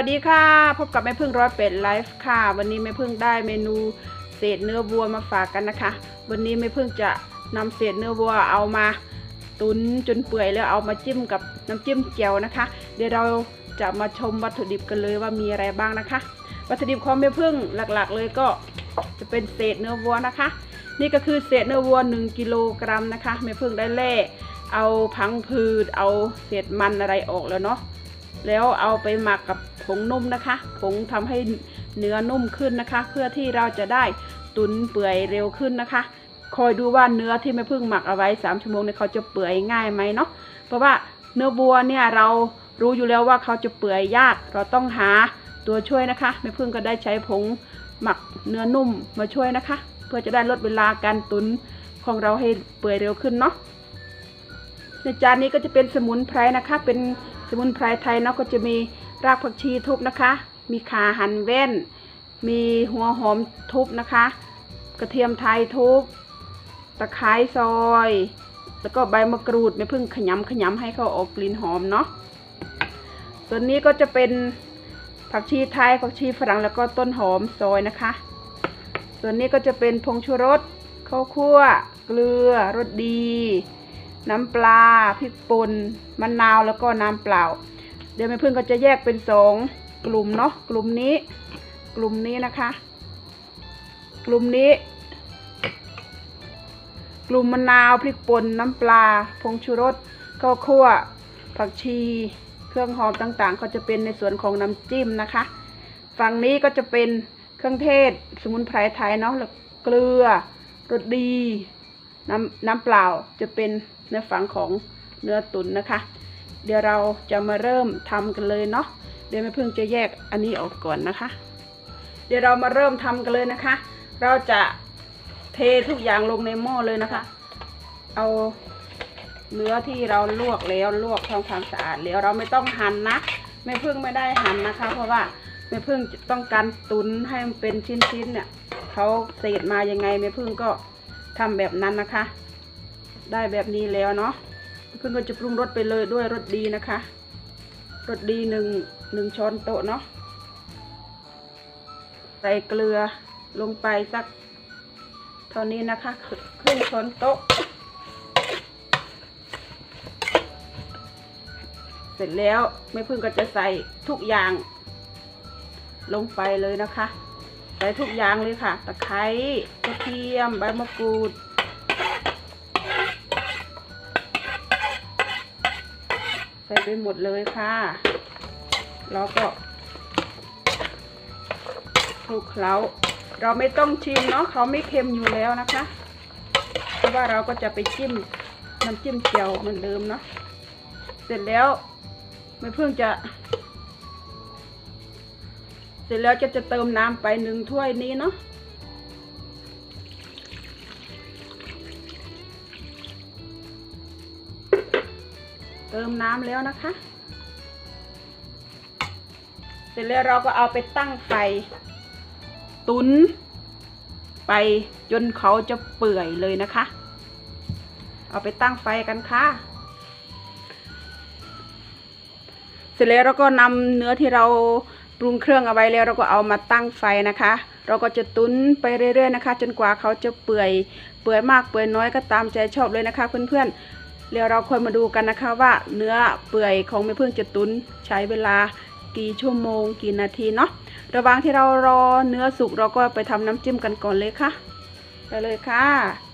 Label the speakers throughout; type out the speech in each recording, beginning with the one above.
Speaker 1: วัสดีค่ะ พบกับแม่พึ่งร้อยเป็ดไลฟ์ค่ะ วันนี้แม่พึ่งได้เมนูเศษเนื้อวัวมาฝากกันนะคะ วันนี้แม่พึ่งจะนำเศษเนื้อวัวเอามาตุนจนเปื่อยแล้วเอามาจิ้มกับน้ำจิ้มเจียวนะคะ เดี๋ยวเราจะมาชมวัตถุดิบกันเลยว่ามีอะไรบ้างนะคะ วัตถุดิบของแม่พึ่งหลักๆ เลยก็จะเป็นเศษเนื้อวัวนะคะ นี่ก็คือเศษเนื้อวัว 1กิโลกรัมนะคะแม่พึ่งได้แล่เอาพังผืดเอาเศษมันอะไรออกแล้วเนาะ แล้วเอาไปหมักกับผงนุ่มนะคะ ผงทำให้เนื้อนุ่มขึ้นนะคะ เพื่อที่เราจะได้ตุนเปื่อยเร็วขึ้นนะคะ คอยดูว่าเนื้อที่แม่พึ่งหมักเอาไว้3ชั่วโมงเนี่ยเขาจะเปื่อยง่ายไหมเนาะเพราะว่าเนื้อวัวเนี่ยเรารู้อยู่แล้วว่าเขาจะเปื่อยยาก เราต้องหาตัวช่วยนะคะแม่พึ่งก็ได้ใช้ผงหมักเนื้อนุ่มมาช่วยนะคะ เพื่อจะได้ลดเวลาการตุนของเราให้เปื่อยเร็วขึ้นเนาะในจานนี้ก็จะเป็นสมุนไพรนะคะ เป็น สมุนไพรไทยเนาะก็จะมีรากผักชีทุบนะคะ มีขาหั่นแว่นมีหัวหอมทุบนะคะ กระเทียมไทยทุบ ตะไคร้ซอย แล้วก็ใบมะกรูดไม่พึ่งขยำขยำให้เขาออกกลิ่นหอมเนาะ ส่วนนี้ก็จะเป็นผักชีไทยผักชีฝรั่งแล้วก็ต้นหอมซอยนะคะ ส่วนนี้ก็จะเป็นผงชูรสข้าวคั่ว เกลือรสดี น้ำปลาพริกป่นมะนาวแล้วก็น้ำเปล่า เดี๋ยวแม่พึ่งก็จะแยกเป็นสองกลุ่มเนาะกลุ่มนี้ กลุ่มนี้นะคะ กลุ่มนี้ กลุ่มมะนาวพริกป่นน้ำปลาผงชูรสข้าวคั่ว ผักชี เครื่องหอมต่างๆ ก็จะเป็นในส่วนของน้ำจิ้มนะคะ ฝั่งนี้ก็จะเป็นเครื่องเทศสมุนไพรไทยเนาะแล้วเกลือรสดี น้ำน้ำเปล่าจะเป็น ในฝั่งของเนื้อตุ๋นนะคะ เดี๋ยวเราจะมาเริ่มทำกันเลยเนาะเดี๋ยวแม่พึ่งจะแยกอันนี้ออกก่อนนะคะ เดี๋ยวเรามาเริ่มทำกันเลยนะคะ เราจะเททุกอย่างลงในหม้อเลยนะคะ เอาเนื้อที่เราลวกแล้วลวกทำความสะอาดแล้วเราไม่ต้องหั่นนะแม่พึ่งไม่ได้หั่นนะคะ เพราะว่าแม่พึ่งต้องการตุนให้มันเป็นชิ้นๆเนี่ยเขาเศษมายังไงแม่พึ่งก็ทำแบบนั้นนะคะ ได้แบบนี้แล้วเนาะแม่พึ่งก็จะปรุงรสไปเลยด้วยรสดีนะคะรสดีหนึ่งหนึ่งช้อนโต๊ะเนาะใส่เกลือลงไปสักเท่านี้นะคะคครึ่งช้อนโต๊ะ เสร็จแล้วแม่พึ่งก็จะใส่ทุกอย่าง ลงไปเลยนะคะ ใส่ทุกอย่างเลยค่ะ ตะไคร้กระเทียมใบมะกรูด ใส่ไปหมดเลยค่ะ แล้วก็คลุกเคล้า เราไม่ต้องชิมเนาะเขาไม่เค็มอยู่แล้วนะคะ เพราะว่าเราก็จะไปจิ้มน้ำจิ้มเจียวเหมือนเดิมเนาะ เสร็จแล้วไม่เพิ่งจะ เสร็จแล้วจะจะเติมน้ำไปหนึ่งถ้วยนี้เนาะ เติมน้ำแล้วนะคะ เสร็จแล้วเราก็เอาไปตั้งไฟตุนไปจนเขาจะเปื่อยเลยนะคะ เอาไปตั้งไฟกันค่ะ เสร็จแล้วเราก็นำเนื้อที่เราปรุงเครื่องเอาไว้แล้วเราก็เอามาตั้งไฟนะคะ เราก็จะตุนไปเรื่อยๆนะคะ จนกว่าเขาจะเปื่อย เปื่อยมากเปื่อยน้อยก็ตามใจชอบเลยนะคะ เพื่อนๆ แล้วเราค่อยมาดูกันนะคะว่าเนื้อเปื่อยของแม่เพื่งจะตุนใช้เวลากี่ชั่วโมงกี่นาทีเนาะระหว่างที่เรารอเนื้อสุกเราก็ไปทำน้ำจิ้มกันก่อนเลยค่ะไปเลยค่ะ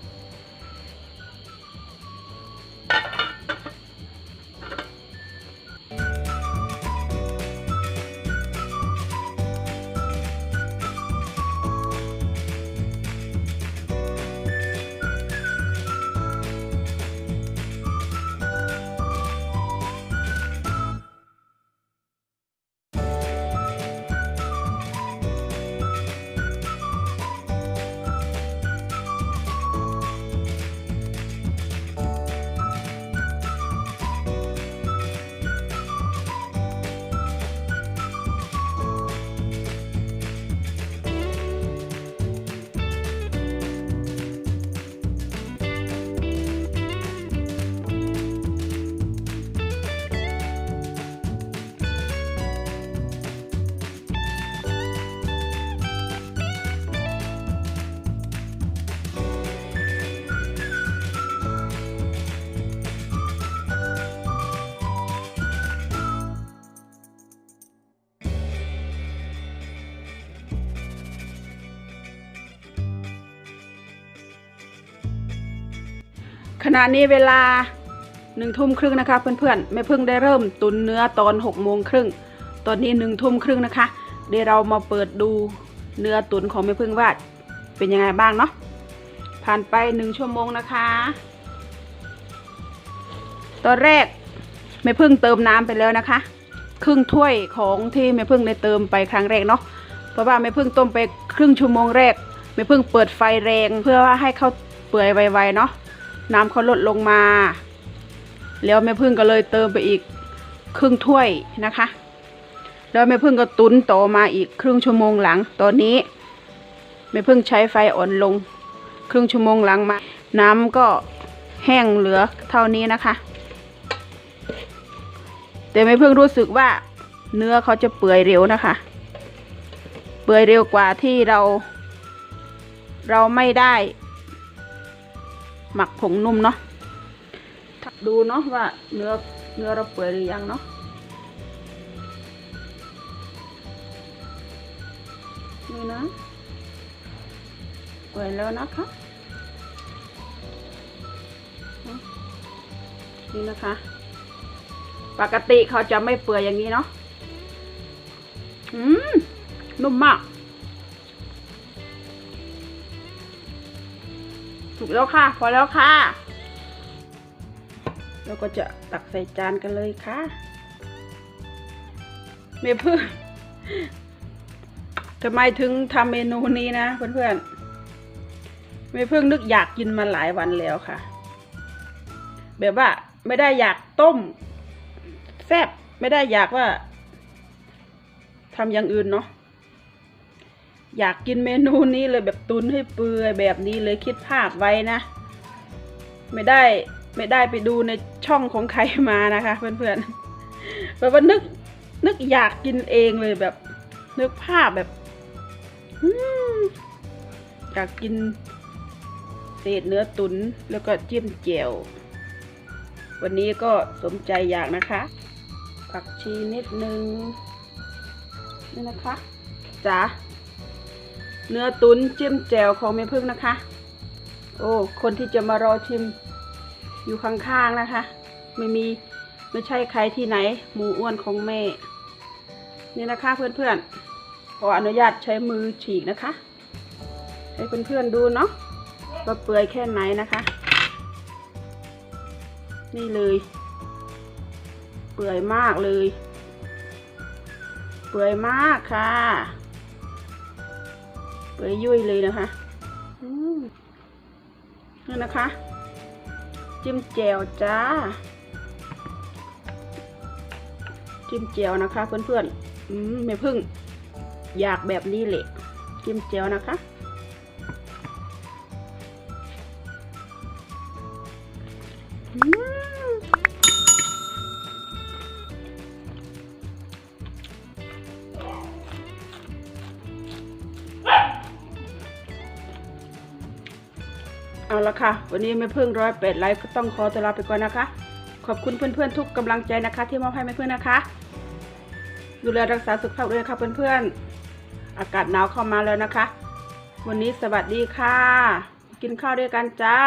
Speaker 1: ขณะนี้เวลาหนึ่งทุ่มครึ่งนะคะ เพื่อนๆแม่พึ่งได้เริ่มตุนเนื้อตอนหกโมงครึ่งตอนนี้หนึ่งทุ่มครึ่งนะคะ เดี๋ยวเรามาเปิดดูเนื้อตุนของแม่พึ่งว่าเป็นยังไงบ้างเนาะผ่านไปหนึ่งชั่วโมงนะคะ ตอนแรกแม่พึ่งเติมน้ำไปแล้วนะคะ ครึ่งถ้วยของที่แม่พึ่งได้เติมไปครั้งแรกเนาะเพราะว่าแม่พึ่งต้มไปครึ่งชั่วโมงแรกแม่พึ่งเปิดไฟแรงเพื่อว่าให้เขาเปื่อยไวๆเนาะ น้ำเขาลดลงมา แล้วแม่พึ่งก็เลยเติมไปอีกครึ่งถ้วยนะคะ แล้วแม่พึ่งก็ตุนต่อมาอีกครึ่งชั่วโมงหลัง ตอนนี้แม่พึ่งใช้ไฟอ่อนลง ครึ่งชั่วโมงหลังมา น้ำก็แห้งเหลือเท่านี้นะคะ แต่ไม่พิ่งรู้สึกว่าเนื้อเขาจะเปื่อยเร็วนะคะ เปื่อยเร็วกว่าที่เรา เราไม่ได้ หมักผงนุ่มเนาะดูเนาะว่าเนื้อเนื้อเราเปื่อยหรือยังเนาะนี่นะเปื่อยแล้วนะคะนี่นะคะ ปกติเขาจะไม่เปื่อยอย่างนี้เนาะอืมนุ่มมาก ถูกแล้วค่ะ พอแล้วค่ะแล้วก็จะตักใส่จานกันเลยค่ะ เมเพื่อนทำไมถึงทำเมนูนี้นะเพื่อนๆเมเพิ่งนึกอยากกินมาหลายวันแล้วค่ะ แบบว่าไม่ได้อยากต้ม แซ่บไม่ได้อยากว่าทำอย่างอื่นเนาะ อยากกินเมนูนี้เลยแบบตุนให้เปื่อยแบบนี้เลยคิดภาพไว้นะ ไม่ได้ไม่ได้ไปดูในช่องของใครมานะคะ เพื่อนๆแบบว่านึกนึกอยากกินเองเลยแบบ นึกภาพแบบอยากกินเศษเนื้อตุนแล้วก็จิ้มแจ่ววันนี้ก็สมใจอยากนะคะ ผักชีนิดนึงนี่นะคะจ๋า เนื้อตุ๋นจิ้มแจ่วของแม่พึ่งนะคะ โอ้คนที่จะมารอชิมอยู่ข้างๆนะคะ ไม่มีไม่ใช่ใครที่ไหน หมูอ้วนของแม่ นี่นะคะเพื่อนๆขออนุญาตใช้มือฉีกนะคะ ให้เพื่อนๆดูเนาะว่าเปื่อยแค่ไหนนะคะ นี่เลย เปื่อยมากเลย เปื่อยมากค่ะ เปยยุ่ยเลยนะคะอืมนี่นะคะ จิ้มแจ่วจ้า จิ้มแจ่วนะคะเพื่อนๆ อืมแม่พึ่ง อยากแบบนี้แหละ จิ้มแจ่วนะคะ เอาละค่ะ วันนี้ไม่เพิ่งร้อยแปดไลฟ์ก็ต้องขอตัวลาไปก่อนนะคะ ขอบคุณเพื่อนๆทุกกำลังใจนะคะ ที่มอบให้แม่เพื่อนนะคะ ดูแลรักษาสุขภาพด้วยค่ะเพื่อนๆ อากาศหนาวเข้ามาแล้วนะคะ วันนี้สวัสดีค่ะ กินข้าวด้วยกันจ้า